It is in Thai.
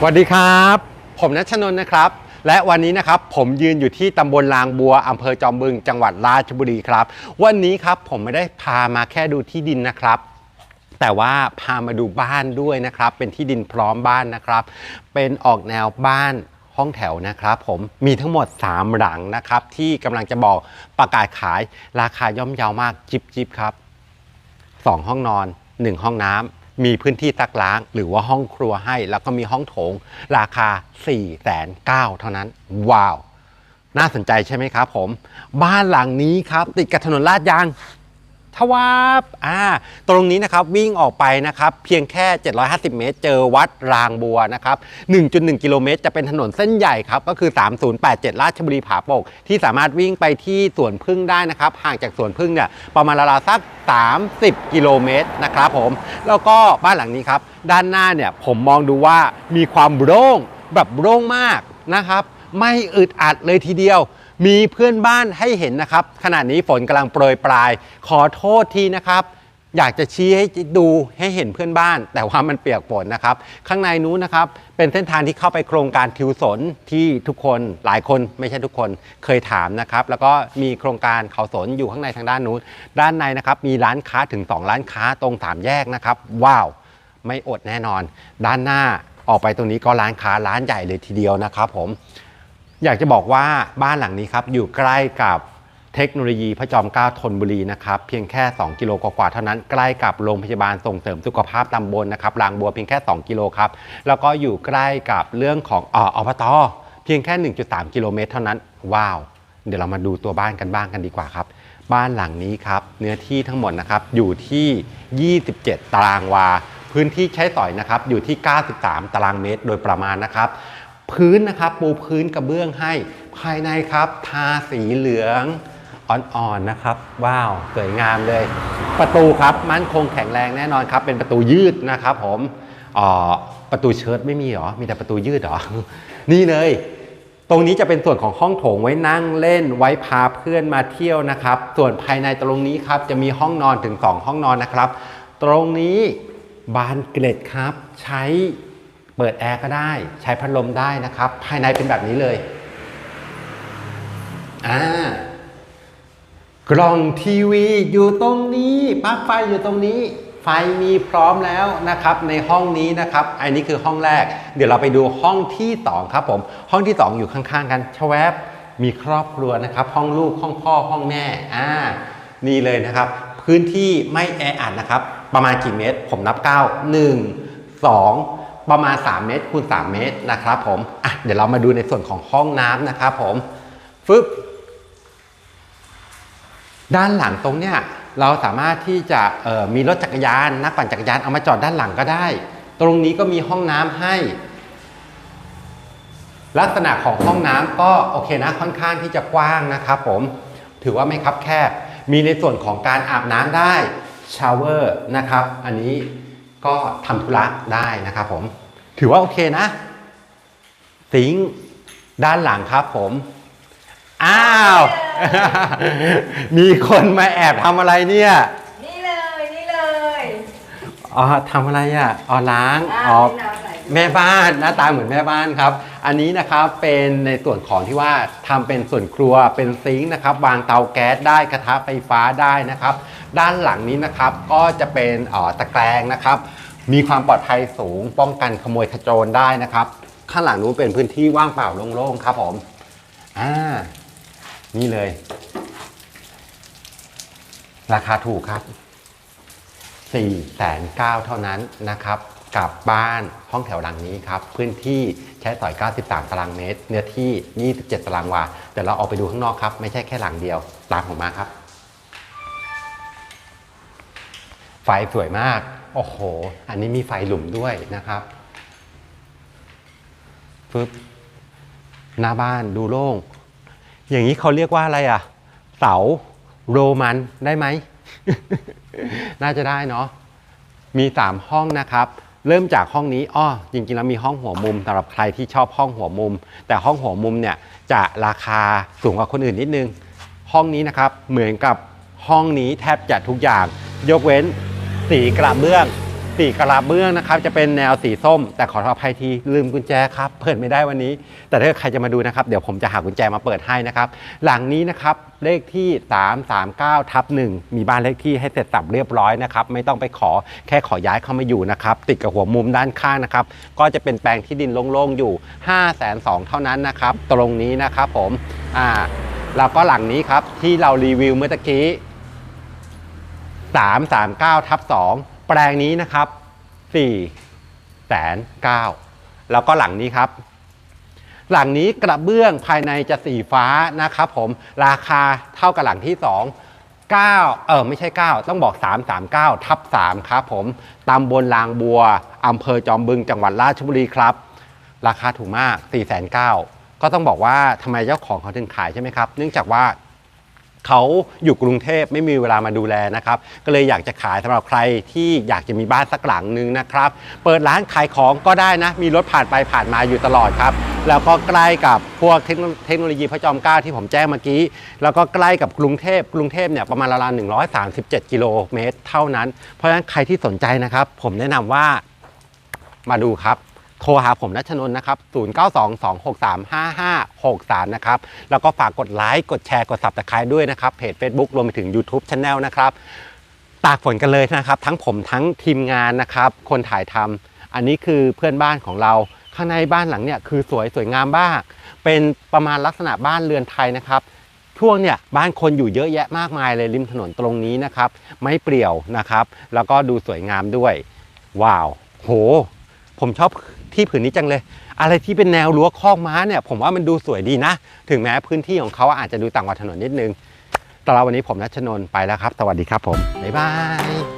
สวัสดีครับ ผมนัชนนท์นะครับ และวันนี้นะครับผมยืนอยู่ที่ตำบลลางบัวอำเภอจอมบึง จังหวัดราชบุรีครับ วันนี้ครับผมไม่ได้พามาแค่ดูที่ดินนะครับ แต่ว่าพามาดูบ้านด้วยนะครับ เป็นที่ดินพร้อมบ้านนะครับ เป็นออกแนวบ้านห้องแถวนะครับผมมีทั้งหมด 3 หลังนะครับ ที่กำลังจะบอกประกาศขายราคาย่อมเยาวมากจิบจิบครับ 2 ห้องนอน 1 ห้องน้ำ มีพื้นที่ซักล้าง หรือว่าห้องครัวให้ แล้วก็มีห้องโถง ราคา 4 9 0 0 0เท่านั้น ว้าว น่าสนใจใช่ไหมครับผม บ้านหลังนี้ครับ ติดกับถนนลาดยาง ทวาบอ่าตรงนี้นะครับวิ่งออกไปนะครับเพียงแค่ 750 เมตร เจอวัดรางบัวนะครับ1.1 กิโลเมตร จะเป็นถนนเส้นใหญ่ครับก็คือ 3087 ราชบุรีผาปก ที่สามารถวิ่งไปที่สวนพึ่งได้นะครับห่างจากสวนพึ่งเนี่ยประมาณราวๆสัก 30 กิโลเมตรนะครับผมแล้วก็บ้านหลังนี้ครับด้านหน้าเนี่ยผมมองดูว่ามีความโล่งแบบโล่งมากนะครับไม่อึดอัดเลยทีเดียว มีเพื่อนบ้านให้เห็นนะครับ ขณะนี้ฝนกำลังโปรยปลาย ขอโทษทีนะครับ อยากจะชี้ให้ดูให้เห็นเพื่อนบ้าน แต่ว่ามันเปียกฝนนะครับ ข้างในนู้นนะครับ เป็นเส้นทางที่เข้าไปโครงการทิวสนที่ทุกคนหลายคนไม่ใช่ทุกคนเคยถามนะครับ แล้วก็มีโครงการเขาสนอยู่ข้างในทางด้านนู้น ด้านในนะครับมีร้านค้าถึง 2 ร้านค้าตรงสามแยกนะครับ ว้าว ไม่อดแน่นอน ด้านหน้าออกไปตรงนี้ก็ร้านค้าร้านใหญ่เลยทีเดียวนะครับผม อยากจะบอกว่าบ้านหลังนี้ครับอยู่ใกล้กับเทคโนโลยีพระจอมเกล้าธนบุรีนะครับเพียงแค่ 2 กิโลกว่าๆเท่านั้นใกล้กับโรงพยาบาลส่งเสริมสุขภาพตำบลนะครับรางบัวเพียงแค่ 2 กิโลครับแล้วก็อยู่ใกล้กับเรื่องของออบตเพียงแค่ 1.3 กิโลเมตรเท่านั้นว้าว เดี๋ยวเรามาดูตัวบ้านกันบ้างกันดีกว่าครับ บ้านหลังนี้ครับเนื้อที่ทั้งหมดนะครับอยู่ที่ 27 ตารางวา พื้นที่ใช้สอยนะครับอยู่ที่ 93 ตารางเมตรโดยประมาณนะครับ พื้นนะครับปูพื้นกระเบื้องให้ภายในครับทาสีเหลืองอ่อนๆนะครับ ว้าวสวยงามเลย ประตูครับมั่นคงแข็งแรงแน่นอนครับ เป็นประตูยืดนะครับผมออประตูเชิ้ตไม่มีเหรอ มีแต่ประตูยืดเหรอ นี่เลย ตรงนี้จะเป็นส่วนของห้องโถงไว้นั่งเล่นไว้พาเพื่อนมาเที่ยวนะครับ ส่วนภายในตรงนี้ครับจะมีห้องนอนถึง 2 ห้องนอนนะครับ ตรงนี้บานเกล็ดครับใช้ เปิดแอร์ก็ได้ใช้พัดลมได้นะครับ ภายในเป็นแบบนี้เลยอ่ากล่องทีวีอยู่ตรงนี้ปลั๊กไฟอยู่ตรงนี้ ไฟมีพร้อมแล้วนะครับในห้องนี้นะครับ อันนี้คือห้องแรก เดี๋ยวเราไปดูห้องที่สองครับผมห้องที่สองอยู่ข้างๆ กันชแวบมีครอบครัวนะครับ ห้องลูกห้องพ่อห้องแม่อ่านี่เลยนะครับ พื้นที่ไม่แออัดนะครับ ประมาณกี่เมตร ผมนับ 9 1 2 ประมาณ 3 เมตรคูณ3 เมตรนะครับผมอะเดี๋ยวเรามาดูในส่วนของห้องน้ำนะครับผมฟึบด้านหลังตรงเนี้ยเราสามารถที่จะมีรถจักรยานนักปั่นจักรยานเอามาจอดด้านหลังก็ได้ ตรงนี้ก็มีห้องน้ำให้ ลักษณะของห้องน้ำก็โอเคนะค่อนข้างที่จะกว้างนะครับผมถือว่าไม่คับแคบ มีในส่วนของการอาบน้ำได้ชาวเวอร์นะครับ อันนี้ ก็ทำธุระได้นะครับผมถือว่าโอเคนะสิงค์ด้านหลังครับผม อ้าว มีคนมาแอบทำอะไรเนี่ย นี่เลยนี่เลยอ๋อทำอะไรอะอ๋อล้างอ่าอ๋อนี่น้ำใส่แม่บ้านหน้าตาเหมือนแม่บ้านครับ อันนี้นะครับเป็นในส่วนของที่ว่าทำเป็นส่วนครัวเป็นซิงค์นะครับวางเตาแก๊สได้กระทะไฟฟ้าได้นะครับ ด้านหลังนี้นะครับก็จะเป็นตะแกรงนะครับ มีความปลอดภัยสูงป้องกันขโมยขโจรได้นะครับ ข้างหลังนู้นเป็นพื้นที่ว่างเปล่าโล่งๆครับผมอ่านี่เลย ราคาถูกครับ4 9 0 0 0เท่านั้นนะครับกับบ้านห้องแถวหลังนี้ครับ พื้นที่ใช้สอย 93 ตารางเมตร เนื้อที่ 27 ตารางวาเดี๋ยวเราออกไปดูข้างนอกครับ ไม่ใช่แค่หลังเดียว ตามผมมาครับ ไฟสวยมาก โอ้โห อันนี้มีไฟหลุมด้วยนะครับฟึบหน้าบ้านดูโล่ง อย่างนี้เขาเรียกว่าอะไรอะ เสาโรมันได้ไหม น่าจะได้เนาะ มี 3 ห้องนะครับ เริ่มจากห้องนี้ อ้อ จริงๆ แล้วมีห้องหัวมุมสำหรับใครที่ชอบห้องหัวมุม แต่ห้องหัวมุมเนี่ยจะราคาสูงกว่าคนอื่นนิดนึง ห้องนี้นะครับ เหมือนกับห้องนี้แทบจะทุกอย่าง ยกเว้น สีกระเบื้อง สีกระเบื้องนะครับจะเป็นแนวสีส้ม แต่ขออภัยทีลืมกุญแจครับเปิดไม่ได้วันนี้ แต่ถ้าใครจะมาดูนะครับเดี๋ยวผมจะหากุญแจมาเปิดให้นะครับหลังนี้นะครับเลขที่ 339ทับ1มีบ้านเลขที่ให้เสร็จสับเรียบร้อยนะครับไม่ต้องไปขอแค่ขอย้ายเข้ามาอยู่นะครับติดกับหัวมุมด้านข้างนะครับก็จะเป็นแปลงที่ดินโล่งๆอยู่ 5 2 0 0 0เท่านั้นนะครับตรงนี้นะครับผมอ่าแล้วก็หลังนี้ครับที่เรารีวิวเมื่อตะกี้ 339ทับ2แปลงนี้นะครับ4แสน9แล้วก็หลังนี้ครับ หลังนี้กระเบื้องภายในจะสีฟ้านะครับผมราคาเท่ากับหลังที่ 2 9 เออไม่ใช่ 9 ต้องบอก 339ทับ3ครับผมตำบลลางบัวอำเภอจอมบึงจังหวัดราชบุรีครับ ราคาถูกมาก4 9 0 0 0ก็ต้องบอกว่าทำไมเจ้าของเขาถึงขายใช่ไหมครับ เนื่องจากว่า เขาอยู่กรุงเทพไม่มีเวลามาดูแลนะครับ ก็เลยอยากจะขายสำหรับใครที่อยากจะมีบ้านสักหลังหนึ่งนะครับ เปิดร้านขายของก็ได้นะ มีรถผ่านไปผ่านมาอยู่ตลอดครับ แล้วก็ใกล้กับพวกเทคโนโลยีพระจอมเกล้าที่ผมแจ้งเมื่อกี้ แล้วก็ใกล้กับกรุงเทพกรุงเทพเนี่ยประมาณราวๆ137 กิโลเมตร เท่านั้น เพราะฉะนั้นใครที่สนใจนะครับ ผมแนะนำว่ามาดูครับ ทรหาผมนัชนน์นะครับ 0922635563 นะครับ แล้วก็ฝากกดไลค์ กดแชร์ กด subscribe ด้วยนะครับ เพจ Facebook รวมไปถึง YouTube Channel นะครับ ตากฝนกันเลยนะครับ ทั้งผมทั้งทีมงานนะครับ คนถ่ายทำ อันนี้คือเพื่อนบ้านของเรา ข้างในบ้านหลังเนี่ยคือสวยสวยงามมาก เป็นประมาณลักษณะบ้านเรือนไทยนะครับช่วงเนี่ยบ้านคนอยู่เยอะแยะมากมายเลยริมถนนตรงนี้นะครับ ไม่เปลี่ยวนะครับ แล้วก็ดูสวยงามด้วย ว้าว โห ผมชอบ ที่ผืนนี้จังเลย อะไรที่เป็นแนวรั้วคอกม้าเนี่ยผมว่ามันดูสวยดีนะ ถึงแม้พื้นที่ของเขาอาจจะดูต่างกว่าถนนนิดนึงแต่เราวันนี้ผมนัชนนไปแล้วครับ สวัสดีครับผมบ๊ายบาย